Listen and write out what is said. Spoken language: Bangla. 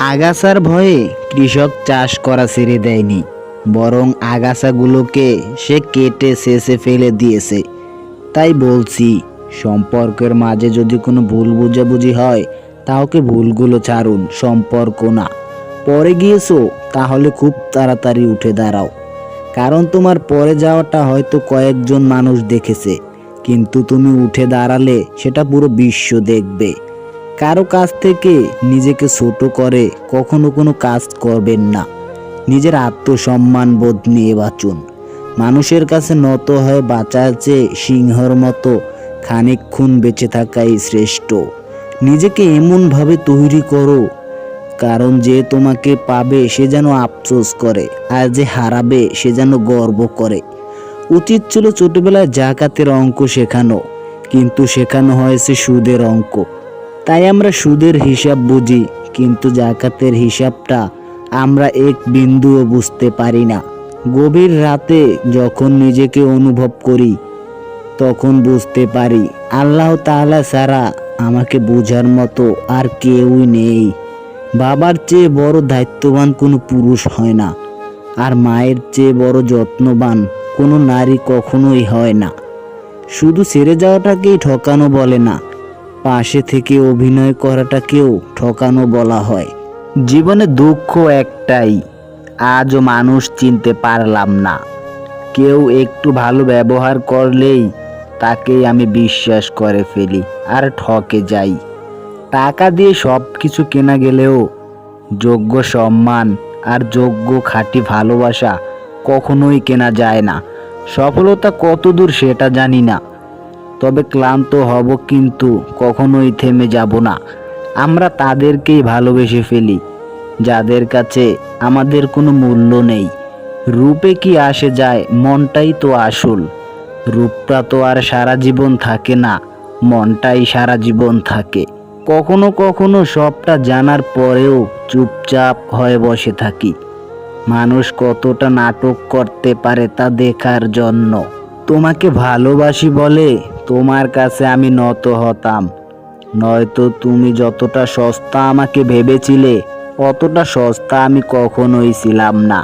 আগাছার ভয়ে কৃষক চাষ করা ছেড়ে দেয়নি, বরং আগাছাগুলোকে সে কেটে শেষে ফেলে দিয়েছে। তাই বলছি, সম্পর্কের মাঝে যদি কোনো ভুল বুঝাবুঝি হয় তাহলে ভুলগুলো ছাড়ুন, সম্পর্ক না। পরে গিয়েছো, তাহলে খুব তাড়াতাড়ি উঠে দাঁড়াও। কারণ তোমার পরে যাওয়াটা হয়তো কয়েকজন মানুষ দেখেছে, কিন্তু তুমি উঠে দাঁড়ালে সেটা পুরো বিশ্ব দেখবে। কারও কাছ থেকে নিজেকে ছোট করে কখনো কোনো কাজ করবেন না। নিজের আত্মসম্মান বোধ নিয়ে বাঁচুন। মানুষের কাছে নত হয়ে বাঁচার চেয়ে সিংহর মতো খানিকক্ষণ বেঁচে থাকাই শ্রেষ্ঠ। নিজেকে এমনভাবে তৈরি করো, কারণ যে তোমাকে পাবে সে যেন আফসোস করে, আর যে হারাবে সে যেন গর্ব করে। উচিত ছিল ছোটবেলায় জাকাতের অঙ্ক শেখানো, কিন্তু শেখানো হয়েছে সুদের অঙ্ক। তাই আমরা সুদের হিসাব বুঝি, কিন্তু জাকাতের হিসাবটা আমরা এক বিন্দুও বুঝতে পারি না। গভীর রাতে যখন নিজেকে অনুভব করি, তখন বুঝতে পারি, আল্লাহ তাআলা ছাড়া আমাকে বোঝার মতো আর কেউই নেই। বাবার চেয়ে বড় দায়িত্ববান কোনো পুরুষ হয় না, আর মায়ের চেয়ে বড় যত্নবান কোনো নারী কখনোই হয় না। শুধু ছেড়ে যাওয়াটাকেই ঠকানো বলে না পাশে থেকে অভিনয় করাটাকেও ঠকানো বলা হয়। জীবনে দুঃখ একটাই, আজও মানুষ চিনতে পারলাম না। কেউ একটু ভালো ব্যবহার করলেই তাকেই আমি বিশ্বাস করে ফেলি আর ঠকে যাই। টাকা দিয়ে সব কিছু কেনা গেলেও যোগ্য সম্মান আর যোগ্য খাঁটি ভালোবাসা কখনোই কেনা যায় না। সফলতা কতদূর সেটা জানি না। তবে ক্লান্ত হব কিন্তু কখনোই থেমে যাব না। আমরা তাদেরকেই ভালোবেসে ফেলি, যাদের কাছে আমাদের কোনো মূল্য নেই। রূপে কি আসে যায় মনটাই তো আসল। রূপটা তো আর সারা জীবন থাকে না, মনটাই সারা জীবন থাকে। কখনো কখনো সবটা জানার পরেও চুপচাপ হয়ে বসে থাকি। মানুষ কতটা নাটক করতে পারে তা দেখার জন্য। তোমাকে ভালোবাসি বলে তোমার কাছে আমি নত হতাম। নয়তো তুমি যতটা সস্তা আমাকে ভেবেছিলে, অতটা সস্তা আমি কখনোই ছিলাম না।